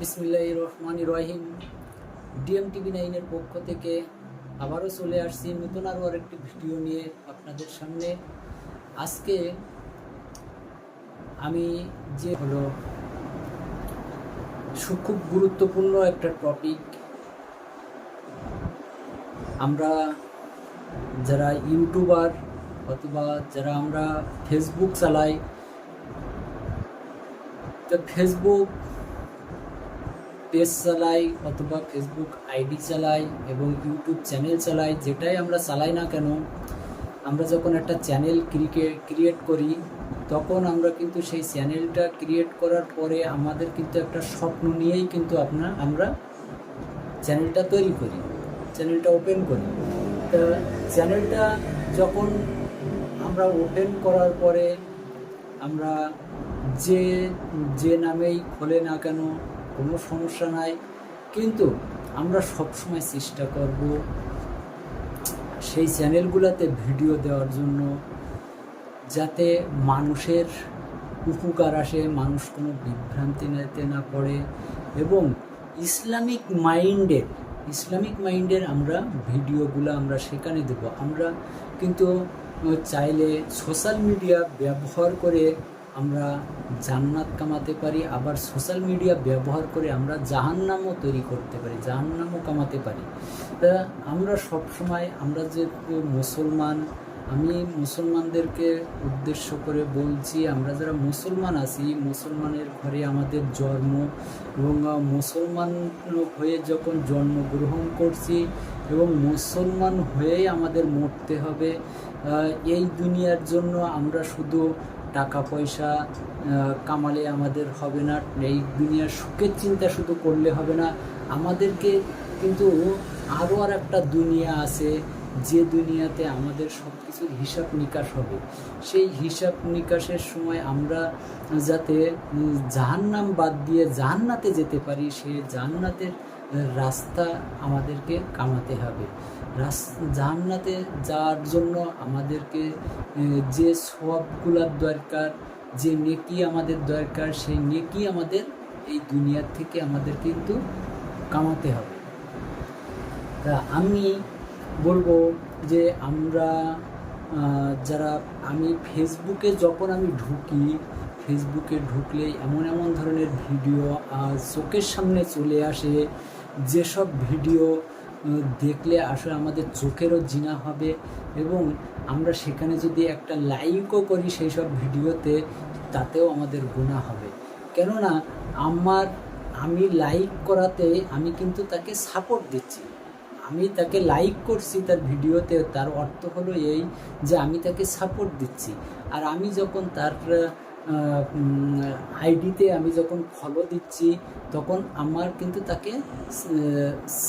বিসমিল্লাহ রহমান রহিম DM TV নাইনের পক্ষ থেকে আবারও চলে আসছি নতুন আরও আরেকটি ভিডিও নিয়ে আপনাদের সামনে। আজকে আমি যে হলো খুব গুরুত্বপূর্ণ একটা টপিক। আমরা যারা ইউটিউবার অথবা যারা আমরা ফেসবুক চালাই, তো ফেসবুক পেজ চালাই অথবা ফেসবুক আইডি চালাই এবং ইউটিউব চ্যানেল চালাই, যেটাই আমরা চালাই না কেন, আমরা যখন একটা চ্যানেল ক্রিয়েট করি, তখন আমরা কিন্তু সেই চ্যানেলটা ক্রিয়েট করার পরে আমাদের কিন্তু একটা স্বপ্ন নিয়েই কিন্তু আপনার, আমরা চ্যানেলটা তৈরি করি চ্যানেলটা ওপেন করি। তা চ্যানেলটা যখন আমরা ওপেন করার পরে আমরা যে যে নামেই খোলে না কেন কোনো সমস্যা নাই। কিন্তু আমরা সবসময় চেষ্টা করব সেই চ্যানেলগুলোতে ভিডিও দেওয়ার জন্য যাতে মানুষের উপকার আসে, মানুষ কোনো বিভ্রান্তিতে না পড়ে এবং ইসলামিক মাইন্ডের ইসলামিক মাইন্ডের আমরা ভিডিওগুলো আমরা সেখানে দেব। আমরা কিন্তু চাইলে সোশ্যাল মিডিয়া ব্যবহার করে আমরা জান্নাত কামাতে পারি, আবার সোশ্যাল মিডিয়া ব্যবহার করে আমরা জাহান্নামও তৈরি করতে পারি, জাহান্নামও কামাতে পারি। তা আমরা সবসময় আমরা যে মুসলমান, আমি মুসলমানদেরকে উদ্দেশ্য করে বলছি, আমরা যারা মুসলমান আছি, মুসলমানের ঘরে আমাদের জন্ম এবং মুসলমান হয়ে যখন জন্মগ্রহণ করছি এবং মুসলমান হয়েই আমাদের মরতে হবে এই দুনিয়ার জন্য আমরা শুধু টাকা পয়সা কামালে আমাদের হবে না। এই দুনিয়ার সুখের চিন্তা শুধু করলে হবে না। আমাদেরকে কিন্তু আরও আর একটা দুনিয়া আছে, যে দুনিয়াতে আমাদের সব কিছুর হিসাব নিকাশ হবে। সেই হিসাব নিকাশের সময় আমরা যাতে জাহান্নাম বাদ দিয়ে জাহান্নাতে যেতে পারি, সে জাহান্নাতের রাস্তা আমাদেরকে কামাতে হবে। রাস জাহান্নাতে যাওয়ার জন্য আমাদেরকে যে সবগুলার দরকার, যে নেকি আমাদের দরকার, সেই নেকি আমাদের এই দুনিয়ার থেকে আমাদের কিন্তু কামাতে হবে। তা আমি বলব যে আমরা যারা, আমি ফেসবুকে যখন আমি ঢুকি, ফেসবুকে ঢুকলে এমন এমন ধরনের ভিডিও চোখের সামনে চলে আসে যেসব ভিডিও দেখলে আসলে আমাদের চোখেরও জিনা হবে এবং আমরা সেখানে যদি একটা লাইকও করি সেই সব ভিডিওতে, তাতেও আমাদের গুণা হবে। কেননা, আমার, আমি লাইক করাতে আমি কিন্তু তাকে সাপোর্ট দিচ্ছি। আমি তাকে লাইক করছি তার ভিডিওতে, তার অর্থ হলো এই যে আমি তাকে সাপোর্ট দিচ্ছি। আর আমি যখন তার আইডিতে আমি যখন ফলো দিচ্ছি, তখন আমার কিন্তু তাকে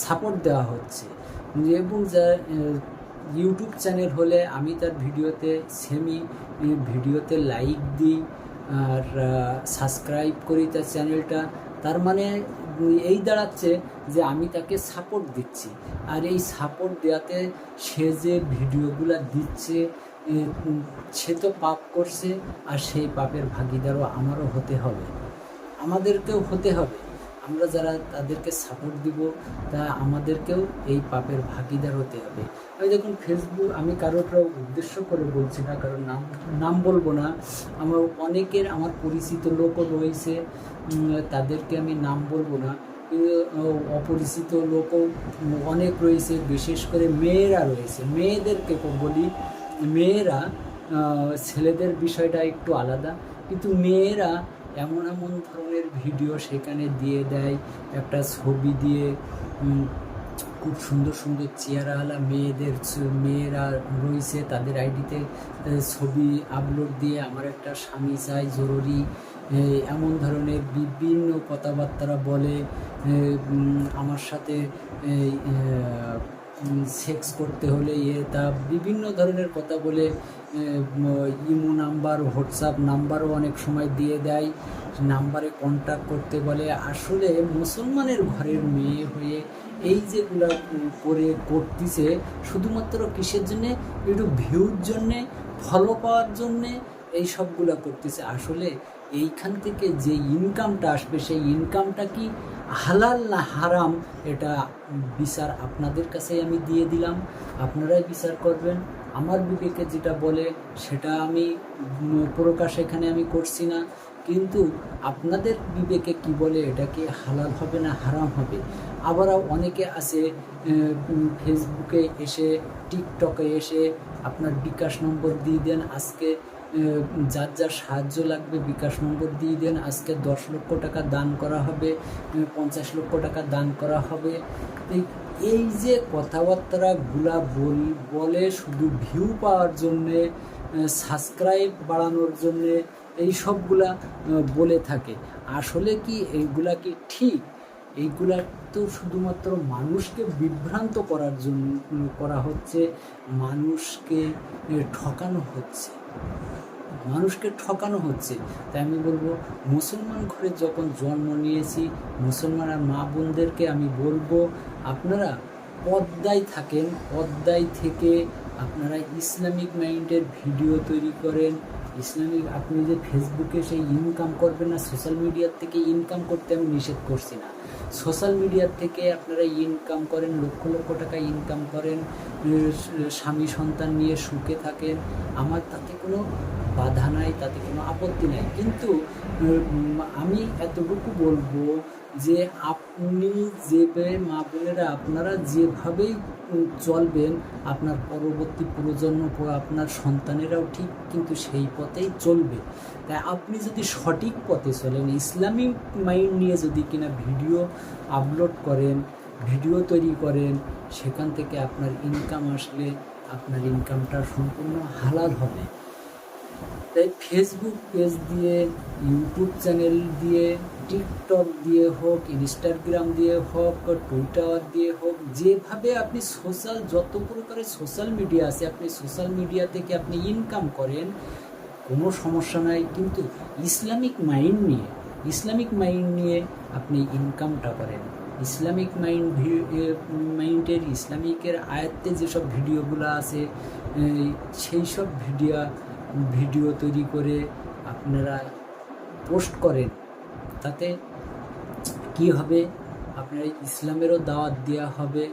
সাপোর্ট দেওয়া হচ্ছে। এবং যা ইউটিউব চ্যানেল হলে আমি তার ভিডিওতে সেমি ভিডিওতে লাইক দিই, আর সাবস্ক্রাইব করি তার চ্যানেলটা তার মানে এই দাঁড়াচ্ছে যে আমি তাকে সাপোর্ট দিচ্ছি। আর এই সাপোর্ট দেওয়াতে সে যে ভিডিওগুলো দিচ্ছে সে তো পাপ করছে আর সেই পাপের ভাগিদারও আমারও হতে হবে। আমাদেরকেও হতে হবে। আমরা যারা তাদেরকে সাপোর্ট দিব, তা আমাদেরকেও এই পাপের ভাগিদার হতে হবে। আমি দেখুন ফেসবুক আমি কারোর উদ্দেশ্য করে বলছি না, কারণ নাম নাম বলব না। আমার অনেকের, আমার পরিচিত লোকও রয়েছে তাদেরকে আমি নাম বলব না। অপরিচিত লোকও অনেক রয়েছে, বিশেষ করে মেয়েরা রয়েছে। মেয়েদেরকে বলি মেয়েরা ছেলেদের বিষয়টা একটু আলাদা। কিন্তু মেয়েরা এমন এমন ধরনের ভিডিও সেখানে দিয়ে দেয়, একটা ছবি দিয়ে খুব সুন্দর সুন্দর চেহারাওয়ালা মেয়েদের মেয়েরা রয়েছে, তাদের আইডিতে ছবি আপলোড দিয়ে আমার একটা স্বামী চাই, জরুরি। এমন ধরনের বিভিন্ন কথাবার্তা বলে আমার সাথে সেক্স করতে হলে ইয়ে তা বিভিন্ন ধরনের কথা বলে ইমো নাম্বার, হোয়াটসঅ্যাপ নাম্বারও অনেক সময় দিয়ে দেয়। নাম্বারে কন্ট্যাক্ট করতে বলে। আসলে মুসলমানের ঘরের মেয়ে হয়ে এই যেগুলা করে করতেছে, শুধুমাত্র কিসের জন্যে? একটু ভিউর জন্যে ফলো পাওয়ার জন্যে এই সবগুলা করতেছে। আসলে এইখান থেকে যে ইনকামটা আসবে, সেই ইনকামটা কি হালাল না হারাম, এটা বিচার আপনাদের কাছেই আমি দিয়ে দিলাম। আপনারাই বিচার করবেন। আমার বিবেকে যেটা বলে, সেটা আমি প্রকাশ এখানে আমি করছি না। কিন্তু আপনাদের বিবেকে কি বলে, এটা কি হালাল হবে না হারাম হবে? আবার অনেকে আছে ফেসবুকে এসে টিকটকে এসে আপনার বিকাশ নম্বর দিয়ে দেন আজকে। যার যার সাহায্য লাগবে বিকাশ নম্বর দিয়ে দেন। আজকে দশ লক্ষ টাকা দান করা হবে পঞ্চাশ লক্ষ টাকা দান করা হবে। এই- যে কথাবার্তাগুলা বল বলে শুধু ভিউ পাওয়ার জন্যে সাবস্ক্রাইব বাড়ানোর জন্যে এই সবগুলা বলে থাকে। আসলে কি এইগুলা কি ঠিক? এইগুলা তো শুধুমাত্র মানুষকে বিভ্রান্ত করার জন্য করা হচ্ছে, মানুষকে ঠকানো হচ্ছে। মানুষকে ঠকানো হচ্ছে। তাই আমি বলব, মুসলমান ঘরে যখন জন্ম নিয়েছি মুসলমান মা বোনদেরকে আমি বলব, আপনারা পদ্মায় থাকেন, পদ্মায় থেকে আপনারা ইসলামিক মাইন্ডের ভিডিও তৈরি করেন। ইসলামিক, আপনি যে ফেসবুকে সেই ইনকাম করবেন না সোশ্যাল মিডিয়ার থেকে ইনকাম করতে আমি নিষেধ করছি না। সোশ্যাল মিডিয়ার থেকে আপনারা ইনকাম করেন, লক্ষ লক্ষ টাকা ইনকাম করেন। স্বামী সন্তান নিয়ে সুখে থাকেন, আমার তাতে কোনো বাধা নাই, তাতে কোনো আপত্তি নাই। কিন্তু আমি এতটুকু বলব যে আপনি যেভাবে মা বোনেরা আপনারা যেভাবেই চলবেন, আপনার পরবর্তী প্রজন্ম, আপনার সন্তানেরাও ঠিক কিন্তু সেই পথেই চলবে। তাই আপনি যদি সঠিক পথে চলেন ইসলামিক মাইন্ড নিয়ে যদি কিনা ভিডিও আপলোড করেন ভিডিও তৈরি করেন, সেখান থেকে আপনার ইনকাম আসলে আপনার ইনকামটা সম্পূর্ণ হালাল হবে। তাই ফেসবুক পেজ দিয়ে ইউটিউব চ্যানেল দিয়ে টিকটক দিয়ে হোক ইনস্টাগ্রাম দিয়ে হোক টুইটার দিয়ে হোক, যেভাবে আপনি সোশ্যাল যত প্রকারের সোশ্যাল মিডিয়া আছে, আপনি সোশ্যাল মিডিয়া থেকে আপনি ইনকাম করেন, কোনো সমস্যা নাই। কিন্তু ইসলামিক মাইন্ড নিয়ে ইসলামিক মাইন্ড নিয়ে আপনি ইনকামটা করেন। ইসলামিক মাইন্ড মাইন্ডের ইসলামিকের আয়ত্তে যেসব ভিডিওগুলো আছে সেই সব ভিডিও ভিডিও তৈরি করে আপনারা পোস্ট করেন। তাতে কি হবে? আপনার ইসলামেরও দাওয়াত দেওয়া হবে।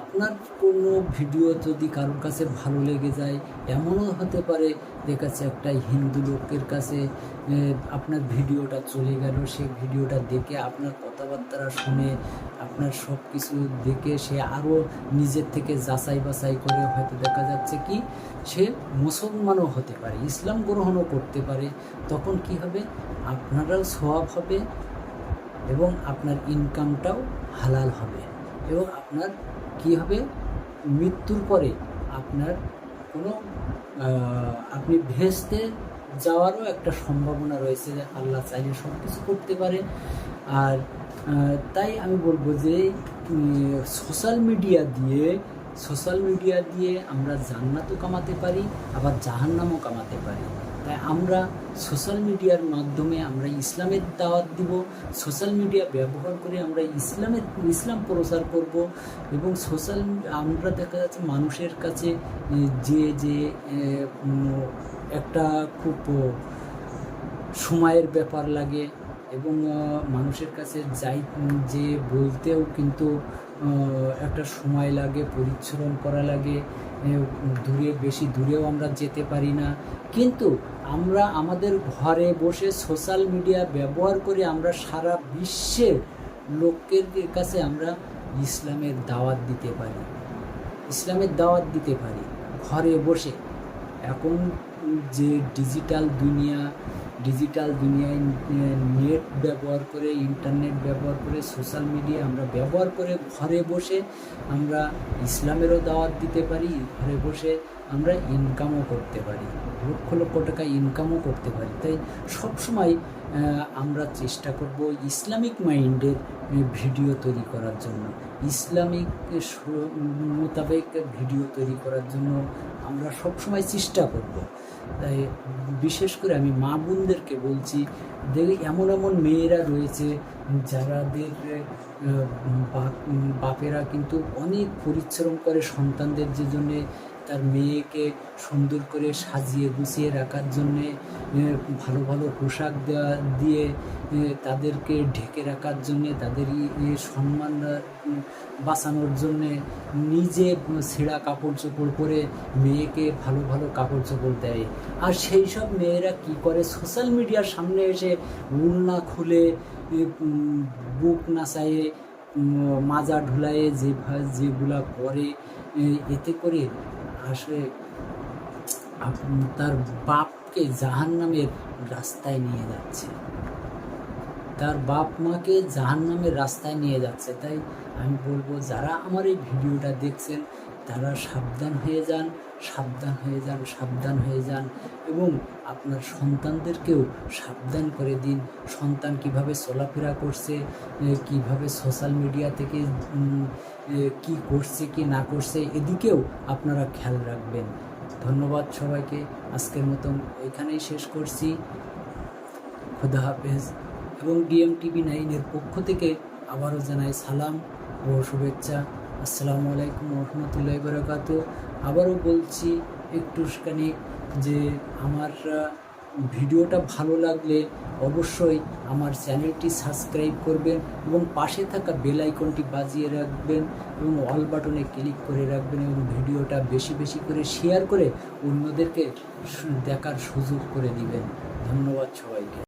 আপনার কোনো ভিডিও যদি কারোর কাছে ভালো লেগে যায়, এমনও হতে পারে দেখাচ্ছে একটা হিন্দু লোকের কাছে আপনার ভিডিওটা চলে গেল সে ভিডিওটা দেখে আপনার কথাবার্তা শুনে আপনার সব কিছু দেখে সে আরও নিজের থেকে যাচাই বাছাই করে হয়তো দেখা যাচ্ছে কি সে মুসলমানও হতে পারে, ইসলাম গ্রহণও করতে পারে, তখন কি হবে? আপনারাও সওয়াব হবে এবং আপনার ইনকামটাও হালাল হবে এবং আপনার কি হবে? মৃত্যুর পরে আপনার কোনো আপনি ভেস্তে যাওয়ারও একটা সম্ভাবনা রয়েছে যে আল্লাহ চাইলে সব কিছু করতে পারে। আর তাই আমি বলব যে সোশ্যাল মিডিয়া দিয়ে সোশ্যাল মিডিয়া দিয়ে আমরা জান্নাতও কামাতে পারি, আবার জাহান্নামও কামাতে পারি। তাই আমরা সোশ্যাল মিডিয়ার মাধ্যমে আমরা ইসলামের দাওয়াত দিব সোশ্যাল মিডিয়া ব্যবহার করে আমরা ইসলামের, ইসলাম প্রচার করব এবং সোশ্যাল আমরা দেখা যাচ্ছে মানুষের কাছে যে যে একটা খুব সময়ের ব্যাপার লাগে এবং মানুষের কাছে যাই, যে বলতেও কিন্তু একটা সময় লাগে পরিশ্রম করা লাগে দূরে, বেশি দূরেও আমরা যেতে পারি না। কিন্তু আমরা আমাদের ঘরে বসে সোশ্যাল মিডিয়া ব্যবহার করে আমরা সারা বিশ্বের লোকের কাছে আমরা ইসলামের দাওয়াত দিতে পারি। ইসলামের দাওয়াত দিতে পারি ঘরে বসে। এখন যে ডিজিটাল দুনিয়া ডিজিটাল দুনিয়ায় নেট ব্যবহার করে ইন্টারনেট ব্যবহার করে সোশ্যাল মিডিয়া আমরা ব্যবহার করে ঘরে বসে আমরা ইসলামেরও দাওয়াত দিতে পারি, ঘরে বসে আমরা ইনকামও করতে পারি, লক্ষ লক্ষ টাকা ইনকামও করতে পারি। তাই সবসময় আমরা চেষ্টা করব ইসলামিক মাইন্ডের ভিডিও তৈরি করার জন্য। ইসলামিক মোতাবেক ভিডিও তৈরি করার জন্য আমরা সবসময় চেষ্টা করব। তাই বিশেষ করে আমি মা বোনদেরকে বলছি, দেখি এমন এমন মেয়েরা রয়েছে যারাদের বাপেরা কিন্তু অনেক পরিশ্রম করে সন্তানদের যে জন্যে তার মেয়েকে সুন্দর করে সাজিয়ে গুছিয়ে রাখার জন্যে ভালো ভালো পোশাক দেওয়া দিয়ে তাদেরকে ঢেকে রাখার জন্যে তাদের সম্মান বাঁচানোর জন্যে নিজে ছেঁড়া কাপড় চোপড় পরে মেয়েকে ভালো ভালো কাপড় চোপড় দেয়। আর সেই সব মেয়েরা কি করে? সোশ্যাল মিডিয়ার সামনে এসে উলনা খুলে বুক নাচায়ে মাজা ঢুলায়ে যে যেগুলা করে এতে করে আসলে তার বাপকে জাহান নামের রাস্তায় নিয়ে যাচ্ছে। তার বাপ মাকে জাহান নামের রাস্তায় নিয়ে যাচ্ছে। তাই আমি বলব, যারা আমার এই ভিডিওটা দেখছেন তারা সাবধান হয়ে যান, সাবধান হয়ে যান, সাবধান হয়ে যান এবং আপনার সন্তানদেরকেও সাবধান করে দিন। সন্তান কীভাবে চলাফেরা করছে কীভাবে সোশ্যাল মিডিয়া থেকে কি করছে, কি না করছে, এদিকেও আপনারা খেয়াল রাখবেন। ধন্যবাদ সবাইকে। আজকের মতন এখানেই শেষ করছি। খুদা হাফেজ। এবং ডিএম টিভি নাইনের পক্ষ থেকে আবারও জানাই সালাম ও শুভেচ্ছা। আসসালামু আলাইকুম রহমতুল্লাহ বরকাত। আবারও বলছি একটুখানি যে আমার ভিডিওটা ভালো লাগলে অবশ্যই আমার চ্যানেলটি সাবস্ক্রাইব করবেন এবং পাশে থাকা বেল আইকনটি বাজিয়ে রাখবেন এবং অল বাটনে ক্লিক করে রাখবেন এবং ভিডিওটা বেশি বেশি করে শেয়ার করে অন্যদেরকে দেখার সুযোগ করে দিবেন। ধন্যবাদ সবাইকে।